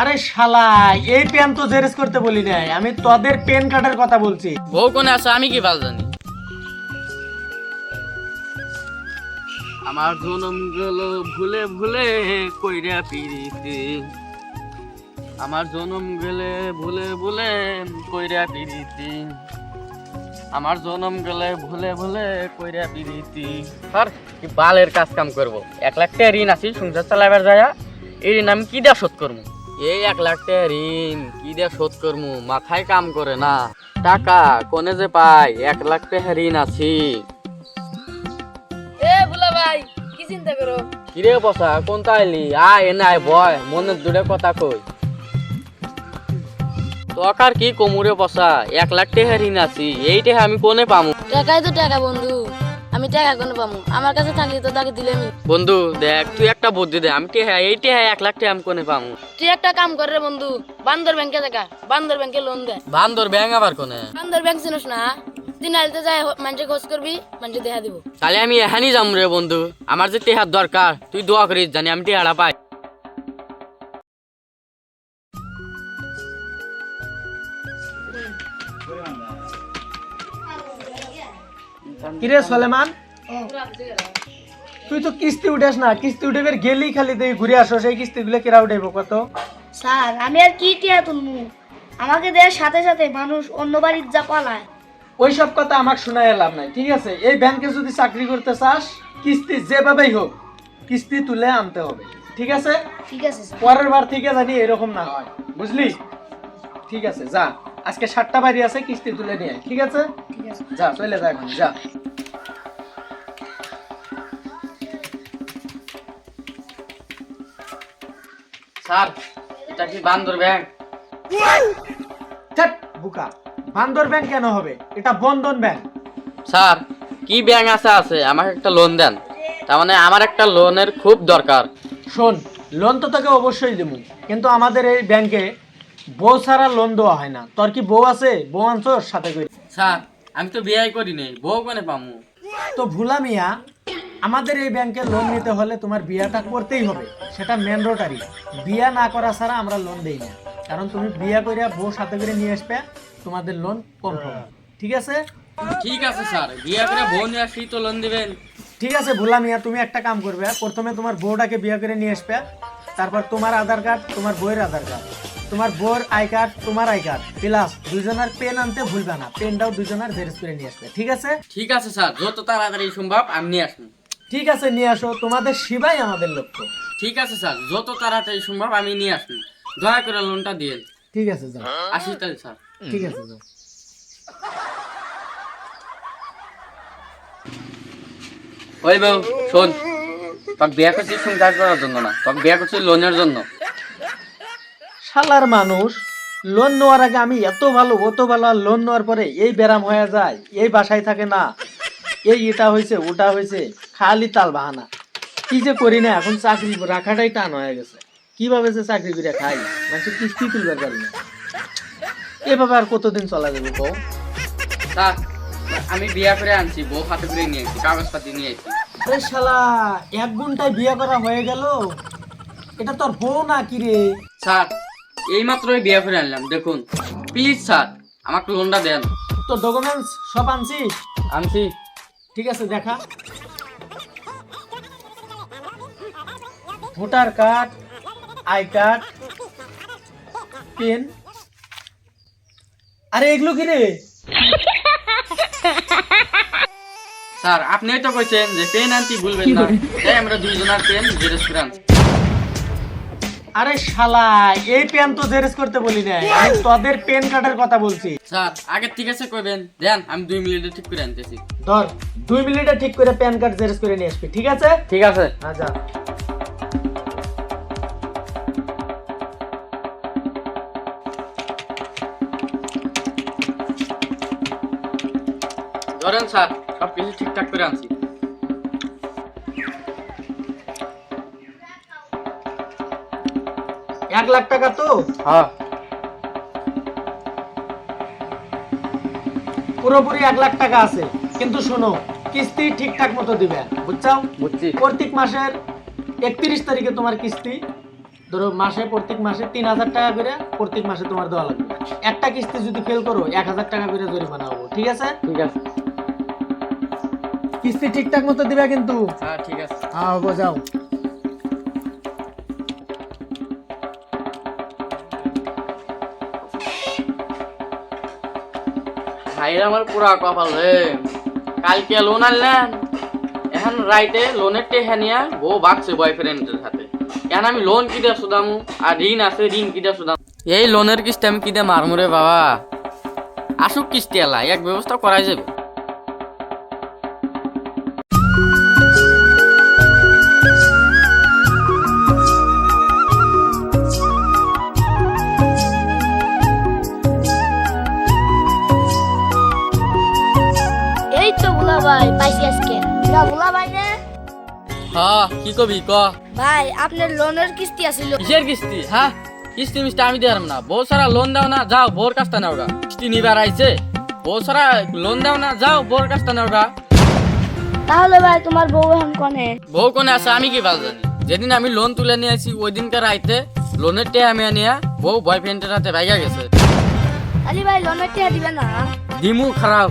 আরে শালা, এই পেন তো জেরেস করতে বলি নাই। আমি তোদের পেন কার্ডের কথা বলছি। বউ কোনে আছো? আমি কি ভালো জানি? আমার জনম গেল ভুলে ভুলে কইরা পিরিতি আমার জনম গেলে ভুলে ভুলে কইরা পিরিতি আমার জনম গেলে ভুলে ভুলে কইরা পিরিতি আর কি বালের কাজ কাম করব। এক লাখ টাকা ঋণ আছি, সংসার চালাবার যায় এই ঋণ আমি কি দিয়া শোধ করব? এই এক লাখ টাকা ঋণ কি দিয়া শোধ করব মাথায় কাম করে না। টাকা কোনে যে পাই এক লাখ টাকা ঋণ আছি। এ বুলা ভাই কি চিন্তা করো? কিরে বসা কোন তাইলি? আয় এনে আয় বয় মনের দূরে কথা কই। তকার কি কোমরে বসা? এক লাখ টাকা ঋণ আছি এই টাকা আমি কোনে পামু? টাকাই তো টাকা বন্ধু। আমি টাকা কোনো পাবো? আমার কাছে থাকলে তো তাকে দিলে আমি। বন্ধু দেখ তুই একটা বুদ্ধি দে আমি টেহা এই টেহা এক লাখ টাকা আমি কোনে পাবো? তুই একটা কাম কর রে বন্ধু বান্দর ব্যাংকে দেখা বান্দর ব্যাংকে লোন দে। বান্দর ব্যাংক আবার কোনে? বান্দর ব্যাংক চিনিস না? তুই নালিতে যাই মানুষে খোঁজ করবি মানুষে দেখা দিব। তাহলে আমি এখানেই যাম রে বন্ধু আমার যে টেহার দরকার তুই দোয়া করিস জানি আমি টেহারা পাই। কিরে সলেমান? তুই তো কিস্তি উঠাস না কিস্তি উঠে বের গেলি খালি তুই ঘুরে আসো সেই কেরা উঠাইব কত? স্যার আমি আর কি টিয়া তুলমু? আমাকে দেওয়ার সাথে সাথে মানুষ অন্য বাড়ির যা পালায়। ওই সব কথা আমাকে লাভ নাই ঠিক আছে? এই ব্যাংকে যদি চাকরি করতে চাস কিস্তি যেভাবেই হোক কিস্তি তুলে আনতে হবে ঠিক আছে? ঠিক আছে পরের বার থেকে জানি এরকম না হয় বুঝলি? ঠিক আছে যা। আজকে সাতটা বাড়ি আছে কিস্তি তুলে নিয়ে ঠিক আছে? ঠিক আছে। যা চলে যা এখন যা। স্যার এটা কি বান্দর ব্যাংক? ধ্যাৎ, বুকা বান্দর ব্যাংক কেন হবে? এটা বন্ধন ব্যাংক। স্যার কি ব্যাংক আছে আছে? আমাকে একটা লোন দেন। তার মানে আমার একটা লোনের খুব দরকার। শোন লোন তো তোকে অবশ্যই দেবো কিন্তু আমাদের এই ব্যাংকে বউ ছাড়া লোন দেওয়া হয় না। তোর কি বউ আছে? বউ আনছোর সাথে করে। স্যার আমি তো বিয়ে করি নাই। বউ কোনে পামু? তো ভুলা মিয়া আমাদের এই ব্যাংকে লোন নিতে হলে তোমার বিয়াটা করতেই হবে। সেটা ম্যান্ডেটারি বিয়া না করা ছাড়া আমরা লোন দেই না। কারণ তুমি বিয়া করে বউ সাথে করে নিয়ে আসবে তোমাদের লোন কনফার্ম ঠিক আছে? ঠিক আছে স্যার। বিয়ে করে বউ নিয়ে আসি তো লোন দিবেন। ঠিক আছে ভোলা মিয়া তুমি একটা কাম করবে। প্রথমে তোমার বউটাকে বিয়ে করে নিয়ে আসবে। তারপর তোমার আধার কার্ড তোমার বউয়ের আধার কার্ড। তোমার বউয়ের আই কার্ড তোমার আই কার্ড। প্লাস দুজনের পেন আনতে ভুলবে না। পেনটাও দুজনের জেরক্স করে নিয়ে আসবে। ঠিক আছে? ঠিক আছে স্যার। যত তাড়াতাড়ি সম্ভব আমি নিয়ে আসব। ঠিক আছে নিয়ে আসো। তোমাদের সেবাই আমাদের লক্ষ্য। ঠিক আছে স্যার। যত তাড়াতাড়ি সম্ভব আমি নিয়ে আসব। দয়া করে লোনটা দিন ঠিক আছে যাও। আসি তাহলে স্যার। ঠিক আছে যাও। ওই বউ শোন। বিয়ে সংসার করার জন্য না। বিয়ে করছিস লোনের জন্য। শালার মানুষ লোন নেওয়ার আগে আমি এত ভালো অত ভালো আর লোন নেওয়ার পরে এই ব্যারাম হয়ে যায় এই বাসায় থাকে না। এই এটা হয়েছে ওটা হয়েছে। খালি তাল বাহানা। কি যে করি না এখন চাকরি রাখাটাই টান হয়ে গেছে। কীভাবে যে চাকরি করে খাই? মানুষের কিস্তি তুলবার পারি না। এভাবে আর কতদিন চলা যাবে কও স্যার আমি বিয়া করে আনছি বউ হাতে করে নিয়ে এসেছি কাগজপাতি নিয়ে এসেছি আরে শালা এক ঘন্টায় বিয়ে করা হয়ে গেল? এটা তোর বউ না কি রে? স্যার এইমাত্রই বিয়ে করে আনলাম দেখুন। প্লিজ স্যার আমাকে লোনটা দেন। তোর ডকুমেন্টস সব আনছিস? আনছি। ঠিক আছে দেখা। Voter card I card pen. আরে এগুলো কি রে? স্যার আপনিই তো কইছেন যে পেন আনতে ভুলবেন না। তাই আমরা দুইজনের পেন জেরক্স করে আনছি। আরে শালা এই পেন তো জেরক্স করতে বলি না আমি তোদের পেন কার্ডের কথা বলছি। স্যার আগে ঠিক আছে কইবেন। দেন আমি দুই মিনিটে ঠিক করে আনতেছি। ধর দুই মিনিটে ঠিক করে প্যান কার্ড জেরক্স করে নিয়ে আসবি ঠিক আছে? ঠিক আছে। আচ্ছা। ধরেন স্যার সব কিছু ঠিকঠাক করে আনছি। এক লাখ টাকা তো? হ্যাঁ। পুরোপুরি এক লাখ টাকা আছে। কিন্তু শোনো কিস্তি ঠিকঠাক মতো দিবে। বুঝছাও? বুঝছি। প্রত্যেক মাসের একত্রিশ তারিখে তোমার কিস্তি। ধরো মাসে প্রত্যেক মাসে তিন হাজার টাকা করে প্রত্যেক মাসে তোমার দেওয়া লাগবে। একটা কিস্তি যদি ফেল করো এক হাজার টাকা করে জরিমানা হব। ঠিক আছে? ঠিক আছে। কিস্তি ঠিকঠাক মতো দিবা কিন্তু। হ্যাঁ ঠিক আছে। হ্যাঁ হব যাও। ভাইয়ের আমার পুরা কপাল রে। কালকে লোন আনলেন। এখন রাইতে লোনের টেহা নিয়া বউ বাগছে বয়ফ্রেন্ডের সাথে। এখন আমি লোন কিটা শুধামু আর ঋণ আছে ঋণ কিটা শুধাম এই লোনের কিস্তি আমি কিটা মারমু রে বাবা? আসুক কিস্তি এলা এক ব্যবস্থা করাই যাবে। এই তো ভাই পাইছি আজকে। না ভাই না হ্যাঁ কি কবি ক? ভাই আপনার লোনের কিস্তি আছিল। কিসের কিস্তি? হ্যাঁ কিস্তি মিস্তি আমি দিলাম না। বহু সারা লোন দাও না যাও বোর কাছটা নাও গা কিস্তি নিবার আইছে। বহু সারা লোন দাও না যাও বোর কাছটা নাও গা তাহলে ভাই তোমার বউ এখন কনে? বউ কোনে আছে আমি কি ভালো জানি? যেদিন আমি লোন তুলে নিয়ে আসি ওই দিনকার রাইতে লোনের টে আমি নিয়ে বউ বয়ফ্রেন্ডের হাতে ভাইগা গেছে। আলি ভাই লোনের টিয়া দিবে না। দিমু খারাপ।